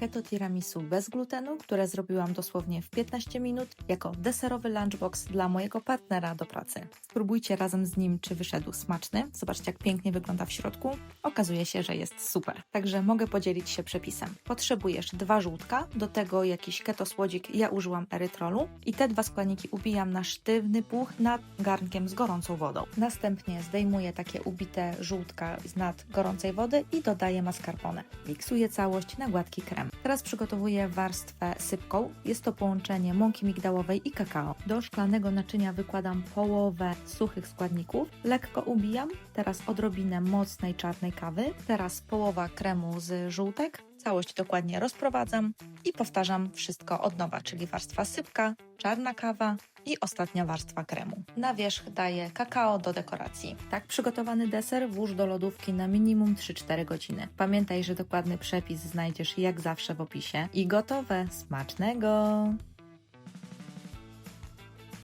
keto tiramisu bez glutenu, które zrobiłam dosłownie w 15 minut jako deserowy lunchbox dla mojego partnera do pracy. Spróbujcie razem z nim, czy wyszedł smaczny. Zobaczcie, jak pięknie wygląda w środku. Okazuje się, że jest super. Także mogę podzielić się przepisem. Potrzebujesz dwa żółtka, do tego jakiś keto słodzik, ja użyłam erytrolu i te dwa składniki ubijam na sztywny puch nad garnkiem z gorącą wodą. Następnie zdejmuję takie ubite żółtka z nad gorącej wody i dodaję mascarpone. Miksuję całość na gładki krem. Teraz przygotowuję warstwę sypką. Jest to połączenie mąki migdałowej i kakao. Do szklanego naczynia wykładam połowę suchych składników. Lekko ubijam. Teraz odrobinę mocnej czarnej kawy. Teraz połowa kremu z żółtek. Całość dokładnie rozprowadzam i powtarzam wszystko od nowa, czyli warstwa sypka, czarna kawa i ostatnia warstwa kremu. Na wierzch daję kakao do dekoracji. Tak przygotowany deser włóż do lodówki na minimum 3-4 godziny. Pamiętaj, że dokładny przepis znajdziesz jak zawsze w opisie. I gotowe! Smacznego!